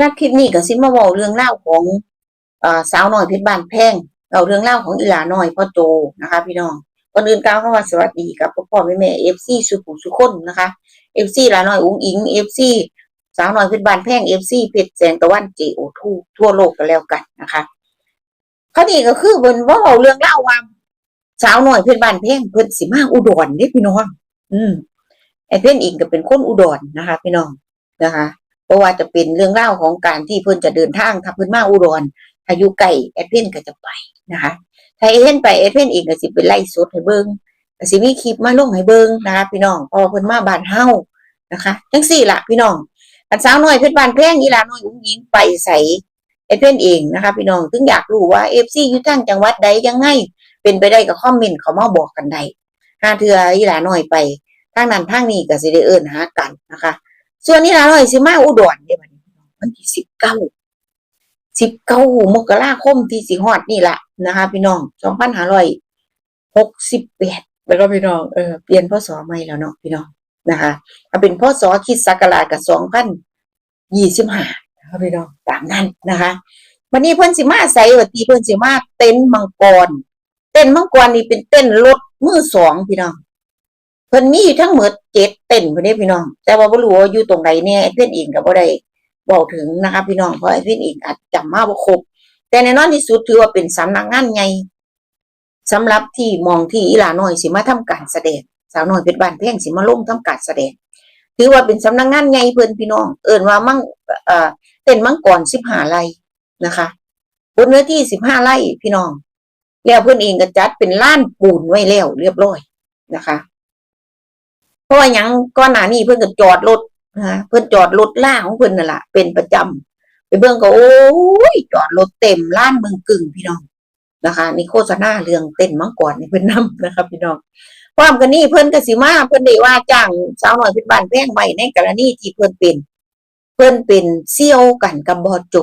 รับคลิปนี้ก็สิมาเว้าเรื่องเล่าของอสาวน้อยเพชรบานแพงเราเรื่องเล่าของอีหลาน้อยพ่อโจนะคะ พี่น้องก่อนอื่นกล่าวคำว่าสวัสดีกับพ่อพ่อแม่แม่ FC สุขุมสุขคนนะคะ FC หลาน้อยอุ้งอิง FC สาวน้อยเพชรบานแพง FC เพชรแสงตะวัน JO2 ทั่วโลกกันแล้วกันนะคะคราวนี้ก็คือเพิ่นเว้าเรื่องเล่าวว่าสาวน้อยเพชรบานแพงเพิ่นสิมาอุดรเด้พี่น้องอืมไอเพ่นเองก็เป็นคนอุดรนะคะ พี่น้องนะคะ เพราะว่าจะเป็นเรื่องเล่าของการที่เพิ่นจะเดินทางถ้าเพิ่นมาอุดรถ้ายู่ไกลแอดเพนก็จะไปนะคะถ้าเอเพนไปแอดเพนเองก็สิไปไล่สดให้เบิงก็สิมีคลิปมาลงให้เบิ่งนะคะพี่น้องพราะว่าเพิ่นมาบ้านเฮานะคะจังซี่ล่ะพี่น้องอันสาวน้อยเพชรบานแพงอีหลาน้อยอุ้งยิงไปใส่แอดเพนเองนะคะพี่น้องถึงอยากรู้ว่า FC อยู่ทางจังหวัดใดยังไงเป็นไปได้ก็คอมเมนต์เขามาบอกกันได้หาเทืออีหลาน้อยไปทางนั้นทางนี้ก็สิได้เอิ้นหากันนะคะ ส่วนนี้ล่ะน้อยสิมาอุดรเด้บัดนี้วันที่สิบเก้าสิบเก้ามกราคมที่สิฮอดนี่แหละนะคะ พี่น้องสองพันห้าร้อยหกสิบแปดแล้วก็พี่น้องเออเปลี่ยนพศใหม่แล้วเนาะพี่น้องนะคะถ้าเป็นพศคริดศักรากับสองพันยี่สิบห้านะคะพี่น้องตามนั้นนะคะ วันนี้เพิ่นสิมาใส่วัตีเพิ่นสิมาเต็นมังกร เต็นมังกรนี่เป็นเต็นรถมือสองพี่น้อง เพิ่นมีอยู่ทั้งหมดเจ็ดเต็นท์พุ่นเด้พี่น้อง แต่ว่าบ่รู้ว่าอยู่ตรงใดเนี่ยไอ้เพิ่อนเองก็บ่ได้บอกถึงนะคะพี่น้องเพราะไอ้เพิ่อนเองอาจจำมาบ่ครบแต่แน่นอนที่สุดถือว่าเป็นสำนักงานใหญ่สำหรับที่มองที่อีหลาน้อยสิมาทำการแสดงสาวน้อยเพชรบ้านเพ่งสิมาลงทำการแสดง ถือว่าเป็นสำนักงานใหญ่เพิ่อนพี่น้อง เอิ้นว่ามั่งเอ่อเต้นมังกร15ไร่นะคะบนเนื้อที่15ไร่พี่น้อง แล้วเพิ่อนเองก็จัดเป็นล้านปูนไว้แล้วเรียบร้อยนะคะ เพราะว่าหยังก่อนหนานี้เพิ่อนก็จอดรถนะคะเพิ่อนจอดรถล่าของเพิ่อนนั่นล่ะเป็นประจำไปเบิ่งก็โอ้ยจอดรถเต็มล้านเมืองกึ่งพี่น้องนะคะนี่โฆษณาเรื่องเต้นมังกรนี่เพิ่นนำนะคะพี่น้องพร้อมกันนี้เพิ่อนก็สิมาเพิ่อนได้ว่าจ้างสาวหน้อยพชรบ้านแพ่งไว้ในกรณีที่เพิ่อนเป็น เพิ่อนเป็นเซี่ยวกันกับบอโจ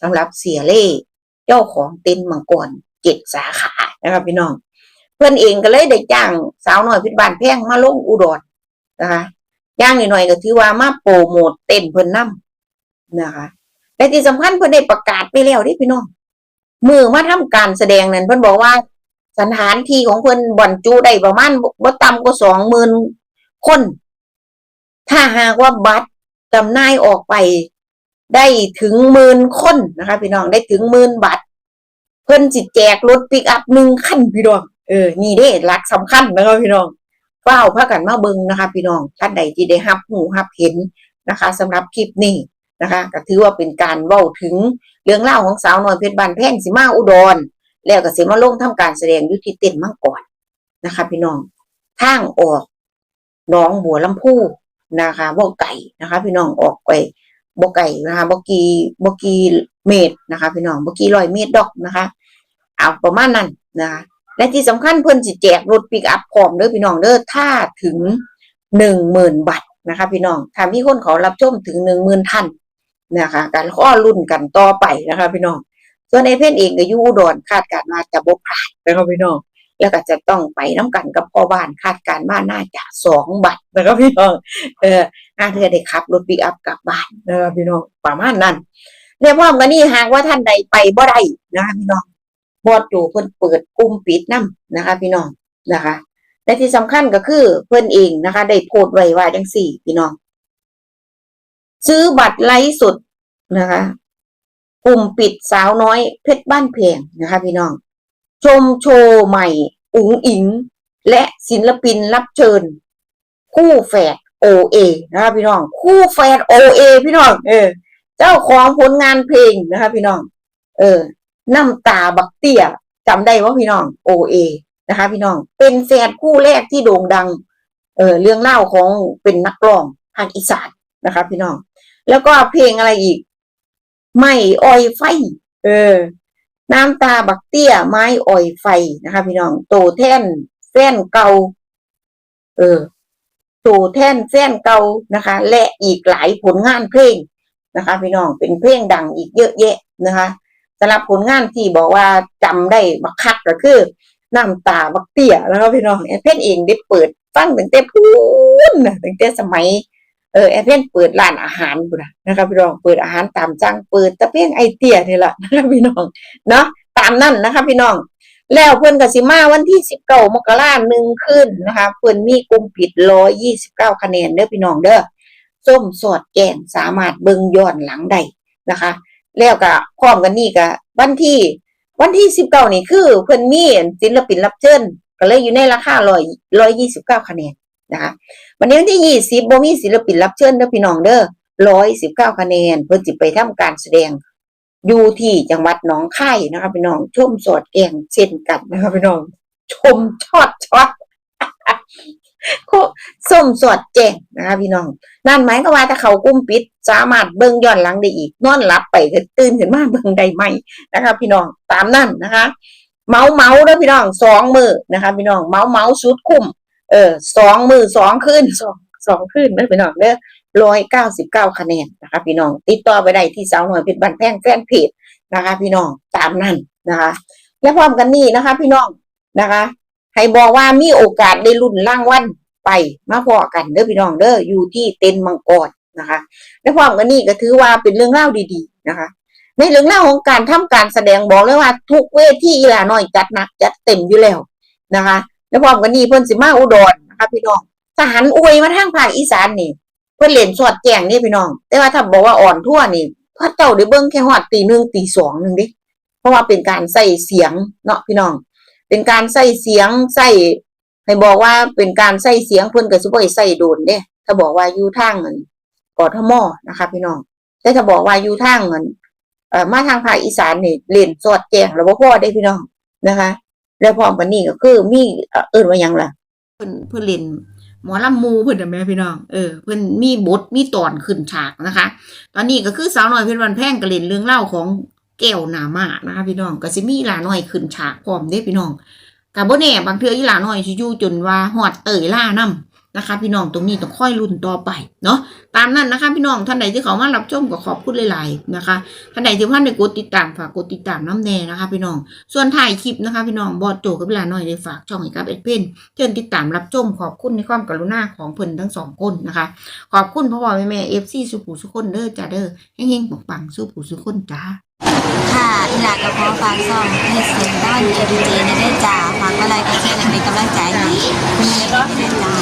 สำหรับเสียเล่เจ้าของเต็นมังกรเจ็ดสาขานะคะพี่น้อง เพิ่อนเองก็เลยได้จ้างสาวหน้อยพชรบ้านแพ่งมาลงอุดร นะคะย่างหน่อยๆก็ถือว่ามาโปรโมทเต้นเพิ่นนํนะคะและที่สำคัญเพิ่นได้ประกาศไปแล้วด้พี่น้องมือมาทำการแสดงนั้นเพิ่นบอกว่าสถานที่ของเพิ่นบ่อนจูได้ประมาณบ่ต่ำกว่าสองหมื่นคน ถ้าหากว่าบัตรจำหน่ายออกไปได้ถึงหมื่นคนนะคะ พี่น้องได้ถึงหมื่นบัตรเพิ่นสิแจกรถปิกอัพหนึ่งคันพี่น้องเออนี่เด้หลักสำคัญนะคะพี่น้อง เฝ้าพากันมาเบิงนะคะ พี่น้องท่านใดที่ได้รับหูรับเห็นนะคะสำหรับคลิปนี้นะคะก็ถือว่าเป็นการเว้าถึงเรื่องเล่าของสาวน้อยเพชรบานแพงสิมาอุดร แล้วก็สิมาลงทำการแสดงยู่ที่เต็นมังกรนนะคะ พี่น้องทางออกน้องบัวลำพูนะคะบ่ไก่นะคะ พี่น้องออกไปบ่ไก่นะคะบ่กี่บ่กี่เมตรนะคะ พี่น้องบ่กี่ร้อยเมตรดอกนะคะ เอาประมาณนั้นนะคะ และที่สำคัญเพิ่นสิแจกรถปิกอัพพร้อมเด้อพี่น้องเด้อถ้าถึงหนึ่งหมื่นบาทนะคะ พี่น้องถ้ามีคนขอรับชมถึงหนึ่งหมื่นท่านนะคะการข้อรุ่นกันต่อไปนะคะ พี่น้องส่วนไอเพ่นเองก็อยู่อุดรคาดการณ์ว่าจะบ่พลาดนะคะพี่น้องแล้วก็จะต้องไปน้ำกันกับพ่อบ้านคาดการณ์ว่าน่าจะสองบัตรนะคะพี่น้องเอออาเธอได้ขับรถปิกอัพกลับบ้านนะคะพี่น้องประมาณนั้นในพร้อมกันนี้หากว่าท่านใดไปบ่ได้นะคะพี่น้อง บอดอยู่เพิ่นเปิดกลุ่มปิดนํนะคะ พี่น้องนะคะและที่สำคัญก็คือเพิ่นเองนะคะ ได้โพสต์ไว้ว่าจังสี่ พี่น้อง ซื้อบัตรไลฟ์สดนะคะ กลุ่มปิดสาวน้อยเพชรบ้านเพงนะคะ พี่น้อง ชมโชว์ใหม่ อุ๋งอิง และศิลปินรับเชิญ คู่แฝดโอเอนะคะพี่น้อง คู่แฝดโอเอพี่น้อง เออ เจ้าของผลงานเพลงนะคะ พี่น้อง เออ น้ำตาบักเตี้ยจำได้ว่าพี่น้องโอเอนะคะ พี่น้อง เป็นแฟนคู่แรกที่โด่งดัง เออเรื่องเล่าของเป็นนักร้องภาคอีสานนะคะ พี่น้อง แล้วก็เพลงอะไรอีก ไม่อ้อยไฟ เออ น้ำตาบักเตี้ย ไม้อ้อยไฟนะคะ พี่น้อง โตแท่นแฟนเก่า เออ โตแท่นแฟนเก่านะคะ และอีกหลายผลงานเพลงนะคะ พี่น้องเป็นเพลงดังอีกเยอะแยะนะคะ สำหรับผลงานที่บอกว่าจำได้บักคักก็คือน้ำตาบักเตี้ยแล้วก็พี่น้องแอดเพนเองได้เปิดฟังตั้งแต่พูนนะตั้งแต่สมัยเออแอดเวนเปิดร้านอาหารบุนะนะครับพี่น้องเปิดอาหารตามสั่งเปิดตะเพียงไอเตียนี่แหละนะครับพี่น้องเนาะตามนั่นนะคะพี่น้องแล้วเพิ่อนก็สิมาวันที่สิบเก้ามกราหนึ่งขึ้นนะคะเพิ่อนมีกลุ่มปิดร้อยยี่สิบเก้าคะแนนเด้อพี่น้องเด้อส้มสอดแก่งสามารถเบิ่งย้อนหลังได้นะคะ แล้วก็พร้อมกันนี่ก็วันที่วันที่สิบเก้านี่คือเพิ่อนมีศิลปินรับเชิญก็เลยอยู่ในราคาร้อยร้อยยี่สิบเก้าคะแนนนะคะวันนี้วันที่ยี่สิบบ่มีศิลปินรับเชิญเด้อพี่น้องเด้อร้อยสิบเก้าคะแนน เพิ่นสิไปทำการแสดงอยู่ที่จังหวัดหนองคายนะคะพี่น้องชมสอดแกงเช่นกันนะคะพี่น้องชมชอดชอตโค ส้มสอดแจงนะคะพี่น้อง นั่นหมายก็ว่าถ้าเขากุ้มปิด สามารถเบิ่งย้อนหลังได้อีก นอนหลับไปก็ตื่นขึ้นมาเบิ่งได้ไหมนะคะ พี่น้องตามนั่นนะคะ เมาเมาเด้อพี่น้องสองมือนะคะ พี่น้องเมาเมาสุดคุ้มเออสองมือสองขึ้นสองสองขึ้นเด้อพี่น้องเด้อร้อยเก้าสิบเก้าคะแนนนะคะ พี่น้อง ติดต่อไปได้ที่สาวหน่อยเพชรบันแพงแฟนเพจนะคะ พี่น้องตามนั่นนะคะ และพร้อมกันนี่นะคะ พี่น้องนะคะ ให้บอกว่ามีโอกาสได้รุ่นรางวัลไปมาพอกันเด้อพี่น้องเด้ออยู่ที่เต็นมังกรนะคะและพร้อมกันนี่ก็ถือว่าเป็นเรื่องเล่าดีๆนะคะ ในเรื่องเล่าของการทำการแสดงบอกเลยว่า ทุกเวทีอีหลาน้อยจัดหนักจัดเต็มอยู่แล้วนะคะและพร้อมกันนี่เพิ่นสิมาอุดรนะคะพี่น้องทหารอวยมาทางภาคอีสานนี่เพิ่นเล่นสอดแจงนี่พี่น้อง แต่ว่าถ้าบอกว่าอ่อนทั่วนี่พระเจ้าได้เบิ่งแค่ฮอดตีหนึ่งตีสองหนึ่งดิเพราะว่าเป็นการใส่เสียงเนาะพี่น้อง เป็นการใส่เสียงใส่ให้บอกว่าเป็นการใส่เสียงเพิ่นก็สิบ่ได้ใส่โดนเด้ถ้าบอกว่าอยู่ทางเงินกทมอนะคะ พี่น้องแต่ถ้าบอกว่าอยู่ทางเงินเอ่อมาทางภาคอีสานนี่เล่นสอดแจงแล้วบ่พอได้พี่น้องนะคะ แล้วพร้อมกันนี้ก็คือมีเอ่อเอิ้นว่ายังล่ะเพิ่นเพิ่นเล่นหมอลำมูเพิ่นน่ะแม่พี่น้อง เออ เพิ่อนมีบทมีตอนขึ้นฉากนะคะ ตอนนี้ก็คือสาวน้อยเพชรวันแพ่งก็เล่นเรื่องเล่าของ แก้วหนามานะคะพี่น้องก็สิมีหลาน้อยขึ้นฉากพร้อมเด้พี่น้องกับโบแน่บางเทื่ออีหลาน้อยสิอยู่จนว่าฮอดเตยล่านํนะคะพี่น้องตรงนี้ต้องค่อยลุ้นต่อไปเนาะตามนั้นนะคะพี่น้องท่านใดที่เขามารับชมก็ขอบคุณหลายๆนะคะท่านใดที่ท่านได้กดติดตามฝากกดติดตามน้ำแน่นะคะ พี่น้องส่วนถ่ายคลิปนะคะ พี่น้องบอดโจกับหลาหน้อยได้ฝากช่องให้กับเอ็ดเพนเชิญติดตามรับชมขอบคุณในความกรุณาของเพิ่นทั้งสองคนนะคะ ขอบคุณพ่อพ่อแม่แม่เอฟซีสุขุสุคนเด้อจ้าเด้อเฮงๆปังๆสุขุสุคนจ้า ค่ะอีหลากระเพาะฟางซองเฮ็ดเสียงด้านเอดีเจในได้จ่าฝากอะไรก็แชร์และเป็นกำลังใจนี้มีได้จ้า